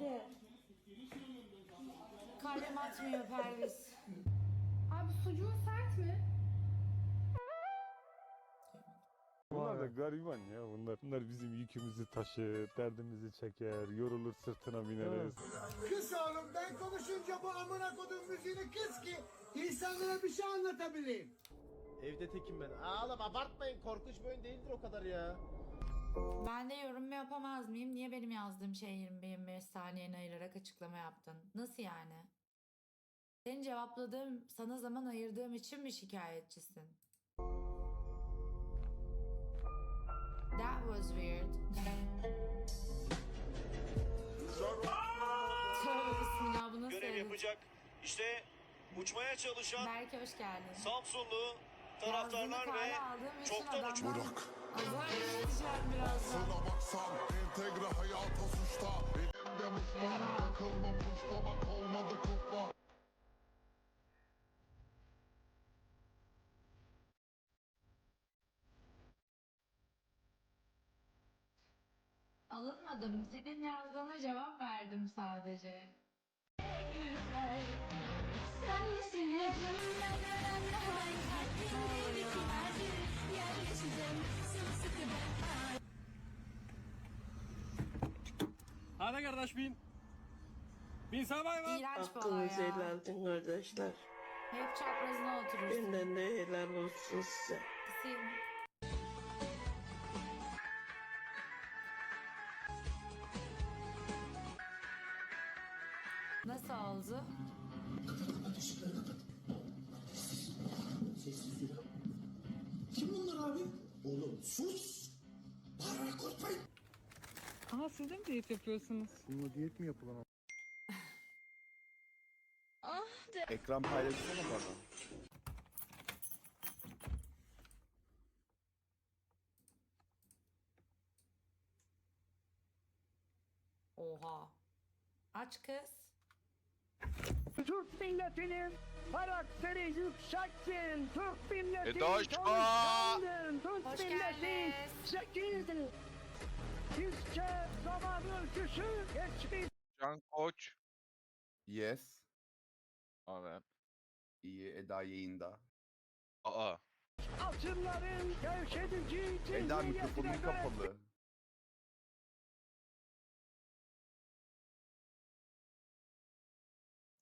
Hadi. Kalem atmıyor Perviz. Abi sucuğun sert mi? Bunlar da gariban ya bunlar. Bunlar bizim yükümüzü taşır, derdimizi çeker, yorulur sırtına bineriz. Kız oğlum ben konuşunca bu amına kodum müziğini kız ki insanlara bir şey anlatabileyim. Evde tekim ben. Ağlama abartmayın. Korkunç bir oyun değildir o kadar ya. Ben de yorum yapamaz mıyım? Niye benim yazdığım şey 20-25 saniyeni ayırarak açıklama yaptın? Nasıl yani? Senin cevapladığım, sana zaman ayırdığım için mi şikayetçisin? That was weird. Tövbe bismillah bu nasıl görev yapacak. İşte uçmaya çalışan Berke hoş geldin. Samsunlu Yazdığını taraftarlar ve kale aldığım için çoktan adamlar uçmuş. Birazdan. Sana baksan entegre hayata suçta Elimde mutfağım takılmam uçta bak olmadı kutla Alınmadım. Senin yazdığına cevap verdim sadece. Hadi kardeş bin. Bin sabay var. İğrenç bir olay ya. kardeşler. Hep çaprazına oturursun. Benden de helal olsun size. Kısayım. Nasıl oldu? Kim bunlar abi? Oğlum sus. Bağırarak korkmayın. Aha siz de mi diyet yapıyorsunuz? Ekran paylaşsana bana. Oha. Aç kız. Türk milletinin karakteri yüksektir. Türk milleti Edoş, çalışkandır. Türk Hoş milleti geldiniz. Bizce zaman ölçüsü geçmiş. Can Koç Yes. Evet İyi Eda yayında. Aa Asırların gevşedici Eda zihniyetine mikrofonun göre kapalı.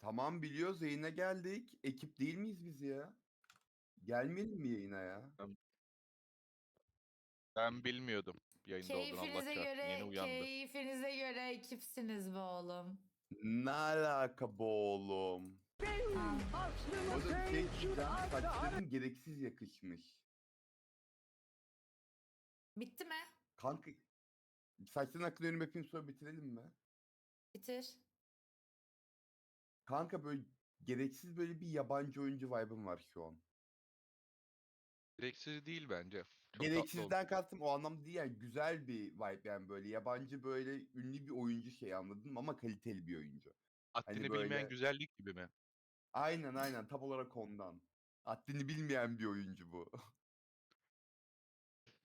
Tamam biliyoruz yayına geldik. Ekip değil miyiz biz ya? Gelmeyelim mi yayına ya? ben bilmiyordum yayında olduğunu Keyfinize çarpsın göre, yeni uyandım. keyfinize göre ekipsiniz be oğlum. Ne alaka bu oğlum? Ha. O da bir şey. Saçların gereksiz yakışmış. Bitti mi? Kanka saçların hakkında önüm öpeyim sonra bitirelim mi? Bitir. Kanka böyle gereksiz böyle bir yabancı oyuncu vibe'ım var şu an. Gereksiz değil bence. Çok tatlı. Gereksizden kastım o anlamda değil yani güzel bir vibe yani böyle yabancı böyle ünlü bir oyuncu şey anladın mı ama kaliteli bir oyuncu. Haddini hani böyle- bilmeyen güzellik gibi mi? Aynen aynen tam olarak ondan. Haddini bilmeyen bir oyuncu bu.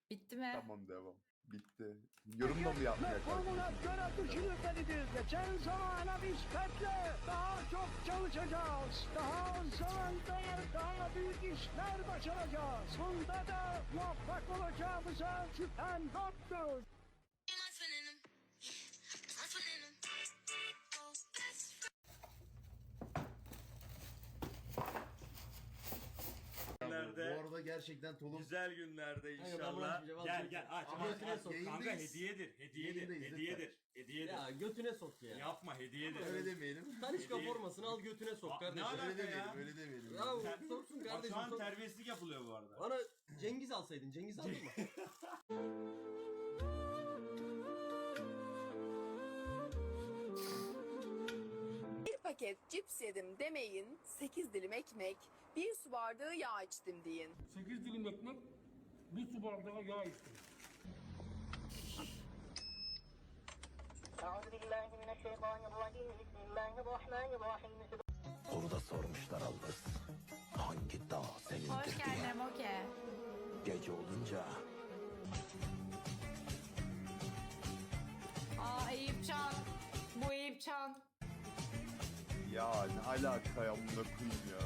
Bitti mi? tamam devam. Bitti. Yorum da mı yapmayacak? Formuna göre düşünülmelidir. Geçen zamana nispetle daha çok çalışacağız. Daha zamanda daha büyük işler başaracağız. Bunda da muvaffak olacağımıza şüphen yoktur. Gerçekten Tulum güzel günlerde ben inşallah. açmayacağım, Gel gel aç Al aç götüne aç. sok, Kanka yayındayız. hediyedir, hediyedir, Yayındayız, hediyedir, hediyedir. Ya götüne sok ya. Yapma hediyedir. öyle demeyelim. Tanışka Hediye- formasını al götüne sok Aa, kardeşim. ne alaka Öyle ya? demeyelim, öyle demeyelim. Ya sorsun Bak kardeşim. şu an sor. terbiyesizlik yapılıyor bu arada. Bana Cengiz alsaydın. Cengiz aldın mı? Bir paket cips yedim demeyin, 8 dilim ekmek, bir su bardağı yağ içtim deyin. 8 dilim ekmek, bir su bardağı yağ içtim. Burada sormuşlar Albus. Hangi dağ Hoş senindir geldin Moke. Gece olunca Aa Eyüpcan. Bu Eyüp Can. Ya ne alaka ya amına koyayım ya.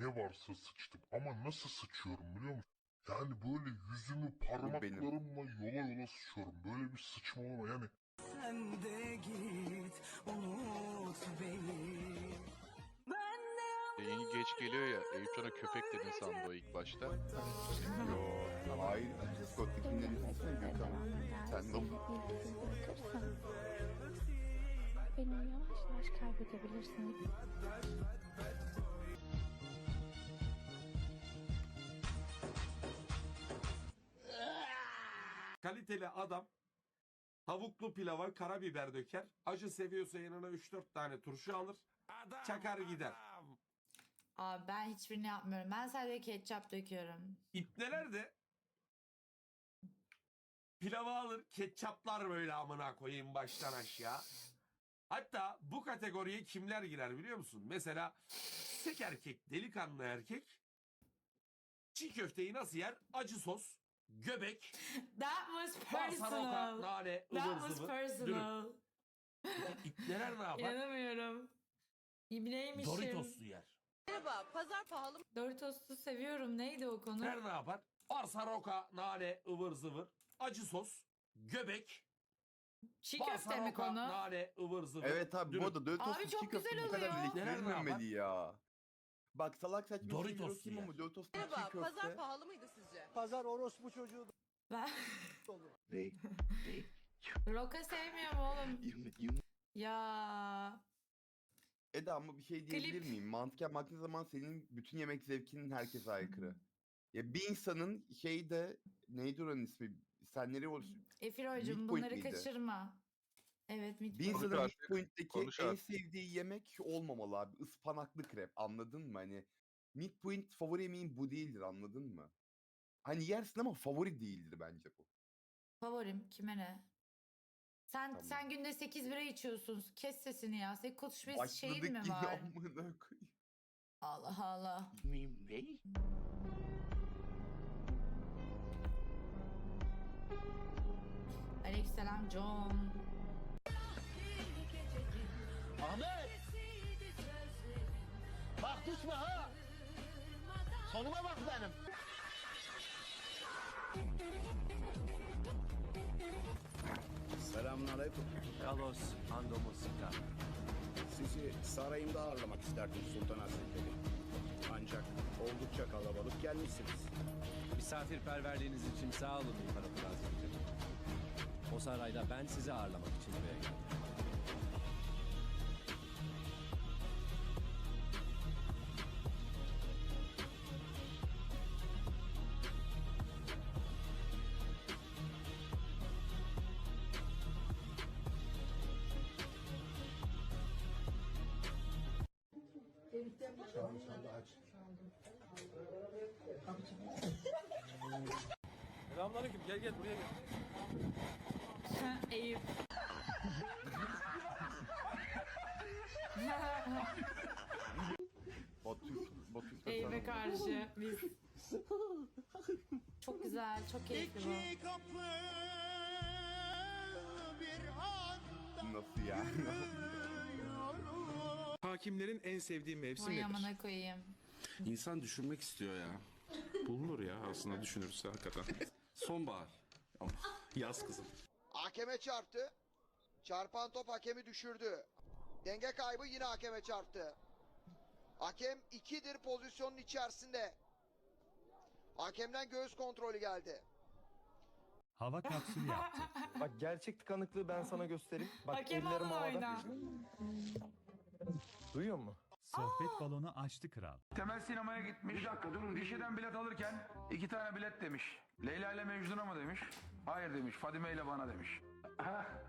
Ne varsa sıçtım ama nasıl sıçıyorum biliyor musun? Yani böyle yüzümü parmaklarımla yola yola sıçıyorum. Böyle bir sıçmalama yani. Sen de git unut beni. Yayın geç geliyor ya. Eyüpcan'a köpek dedin sandı o ilk başta. Yo. Hayır. Discord'dakilerin ismi Gökhan. Sen de Beni yavaş yavaş kaybedebilirsin. Kaliteli adam tavuklu pilava karabiber döker. Acı seviyorsa yanına 3-4 tane turşu alır. Çakar gider. Abi ben hiçbirini yapmıyorum. Ben sadece ketçap döküyorum. İpneler de pilavı alır ketçaplar böyle amına koyayım baştan aşağı. Hatta bu kategoriye kimler girer biliyor musun? Mesela sek erkek, delikanlı erkek çiğ köfteyi nasıl yer? Acı sos, göbek, That was personal. nane, That ıvır was zıvır, dürüm. personal. İpneler ne yapar? İnanamıyorum. İbneymişim. Doritoslu yer. Merhaba, pazar pahalı mı? Doritos'u seviyorum. Neydi o konu? Her ne yapar? Varsa roka, nane, ıvır zıvır, acı sos, göbek, Çiğ köfte mi konu? nane, ıvır zıvır. Evet abi dürüm. bu arada Doritos Abi çok çiğ köfte güzel bu kadar oluyor. Neler ne birleştirilmemeli ya. Bak salak saçma şey Doritos okuyayım yer. Doritos çiğ Merhaba, köfte. pazar pahalı mıydı sizce? Pazar orospu çocuğu Ben... Roka sevmiyorum oğlum. Ya Eda ama bir şey diyebilir Klip. miyim? Mantıken baktığın zaman senin bütün yemek zevkinin herkese aykırı. Ya bir insanın şeyde neydi oranın ismi? Sen nereye olursun? Efiro'cum Midpoint bunları miydi? kaçırma. Evet Bir insanın artık, midpoint'teki konuş en artık. sevdiği yemek olmamalı abi. Ispanaklı krep anladın mı? Hani midpoint favori yemeğin bu değildir anladın mı? Hani yersin ama favori değildir bence bu. Favorim kime ne? Sen Tamam. sen günde 8 bira içiyorsun. Kes sesini ya. Senin konuşma şeyin mi yine var? amına koyayım. Allah Allah. Aleykümselam John. Ahmet! Bak düşme ha! Sonuma bak benim. Selamünaleyküm. Carlos Andomosika. Sizi sarayımda ağırlamak isterdim Sultan Hazretleri. Ancak oldukça kalabalık gelmişsiniz. Misafirperverliğiniz için sağ olun İmparator Hazretleri. O sarayda ben sizi ağırlamak Selamünaleyküm. Gel gel buraya gel. Eyüp. Batüş, Batüş de Eyüp'e karşı biz. Çok güzel, çok keyifli bu. Nasıl yani? Hakimlerin en sevdiği mevsim Vay nedir? amına koyayım. İnsan düşünmek istiyor ya. Bulunur ya aslında düşünürse hakikaten. Sonbahar. Ama Yaz kızım. Hakeme çarptı. Çarpan top hakemi düşürdü. Denge kaybı yine hakeme çarptı. Hakem ikidir pozisyonun içerisinde. Hakemden göğüs kontrolü geldi. Hava kapsülü yaptı. Bak gerçek tıkanıklığı ben sana göstereyim. Bak Hakem alın oyna. Duyuyor musun? Sohbet balonu açtı kral. Temel sinemaya gitmiş. Bir dakika durun. Gişeden bilet alırken iki tane bilet demiş. Leyla ile Mecnun'a mı demiş? Hayır demiş. Fadime ile bana demiş.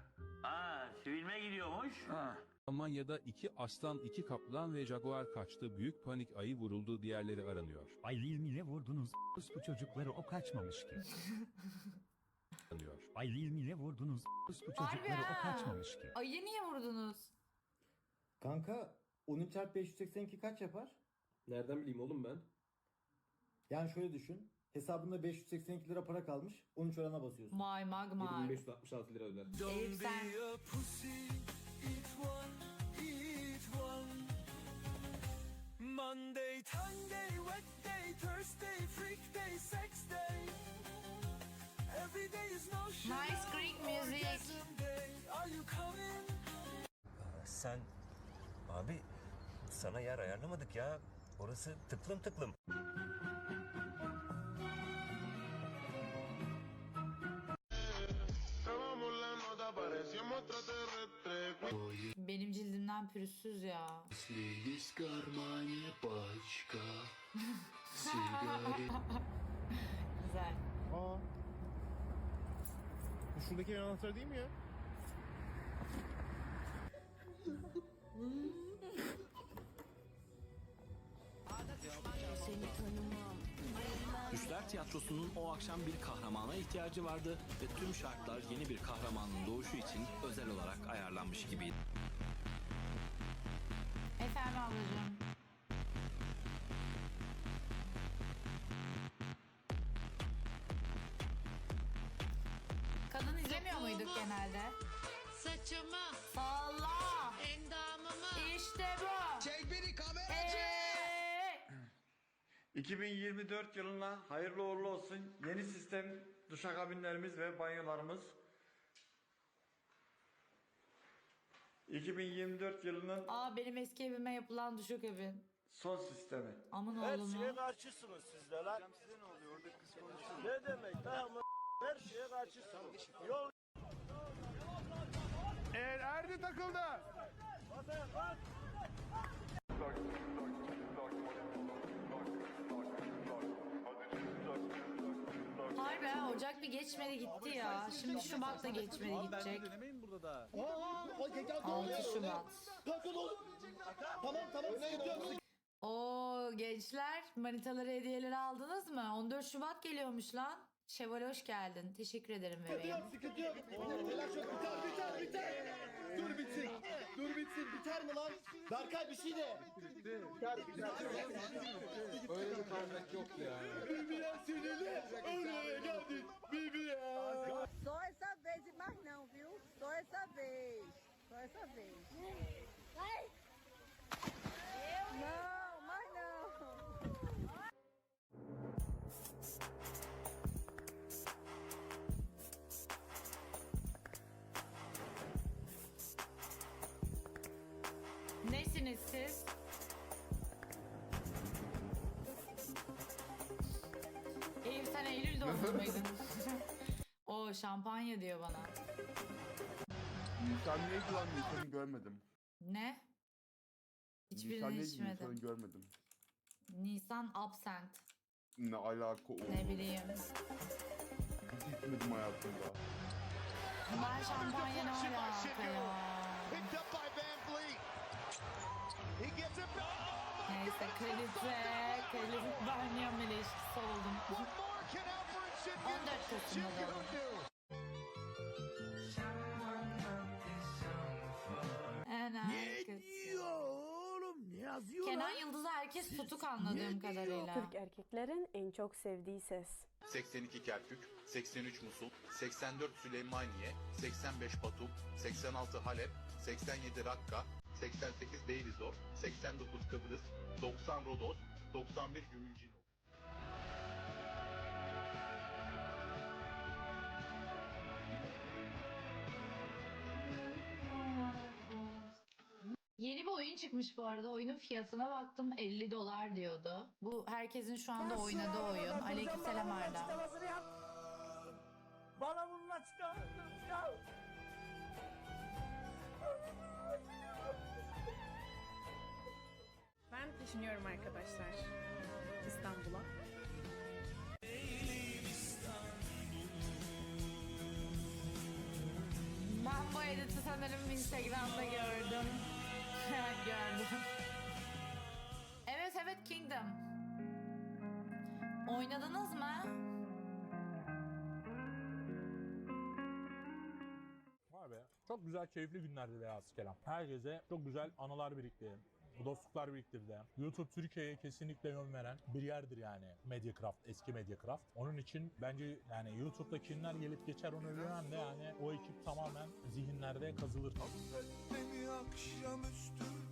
Ha, filme gidiyormuş. Ha. Almanya'da iki aslan, iki kaplan ve jaguar kaçtı. Büyük panik ayı vuruldu. Diğerleri aranıyor. Ay ilmiyle vurdunuz. Bu çocukları o kaçmamış ki. aranıyor. Ay ilmiyle vurdunuz. Bu Harbi çocukları o ha. kaçmamış ki. Ayı niye vurdunuz? Kanka 13 çarpı 582 kaç yapar? Nereden bileyim oğlum ben? Yani şöyle düşün. Hesabında 582 lira para kalmış. 13 orana basıyorsun. Vay magma. 7566 lira öder. Eyüp sen Monday, Monday, Wednesday, Thursday, freak day, sex day. Every day is no Nice Greek music. day. Are you coming? Sen... Abi sana yer ayarlamadık ya. Orası tıklım tıklım. benim cildimden pürüzsüz ya. Güzel. Aa. Bu şuradaki anahtar değil mi ya? Düşler Tiyatrosu'nun o akşam bir kahramana ihtiyacı vardı ve tüm şartlar yeni bir kahramanın doğuşu için özel olarak ayarlanmış gibiydi. 2024 yılına hayırlı uğurlu olsun. Yeni sistem duşakabinlerimiz ve banyolarımız. 2024 yılının Aa benim eski evime yapılan duşakabin. son sistemi. Aman oğlum karşısınız siz de lan. Ne demek lan? Her şeye karşısınız. Yol Erdi takıldı. Ocak bir geçmedi gitti ya. Şimdi Şubat da geçmedi gidecek. Denemeyin burada da. 6 Şubat. Tamam tamam sıkıntı yok. Oo gençler manitaları hediyeleri aldınız mı? 14 Şubat geliyormuş lan. Şevval hoş geldin. Teşekkür ederim bebeğim. Sıkıntı yok. Telaş yok. Berkay bir şey de. Öyle bir kavmek yok ya. Bibiye sinirli. Oraya geldin. Bibiye. Só essa vez e mais não, viu? Só essa vez. Só essa vez. Não, O şampanya diyor bana. Nisan neydi lan Nisan'ı görmedim. Ne? Nisan Hiçbirini neydi içmedim. Nisan'ı görmedim. Nisan absent. Ne alaka o? Ne bileyim. Hiç içmedim hayatımda. Ben şampanya ne alaka ya? Neyse kalite, kalite Banyam ilişkisi oldum. 14 Kasım'da. En arkası. oğlum? Ne yazıyor Kenan Yıldız'ı herkes tutuk anladığım kadarıyla. erkeklerin en çok sevdiği ses. 82 Kerkük, 83 Musul, 84 Süleymaniye, 85 Batum, 86 Halep, 87 Rakka, 88 Beyrizor, 89 Kıbrıs, 90 Rodos, 91 Gümülcin. Oyun çıkmış bu arada. Oyunun fiyatına baktım 50 dolar diyordu. Bu herkesin şu anda oynadığı oyun. Aleykümselam Arda. Bana bunun açıklamasını. Ben düşünüyorum arkadaşlar. İstanbul'a. Ben bu editi sanırım Instagram'da gördüm. Gördüm. Evet evet Kingdom. Oynadınız mı? Vay be. Çok güzel keyifli günlerdi be Kelam. Herkese çok güzel anılar birikti. Bu dostluklar biriktirdi. YouTube Türkiye'ye kesinlikle yön veren bir yerdir yani Mediacraft, eski Mediacraft. Onun için bence yani YouTube'da kimler gelip geçer onu bilemem de yani o ekip tamamen zihinlerde kazılır. Affetme bir akşamüstü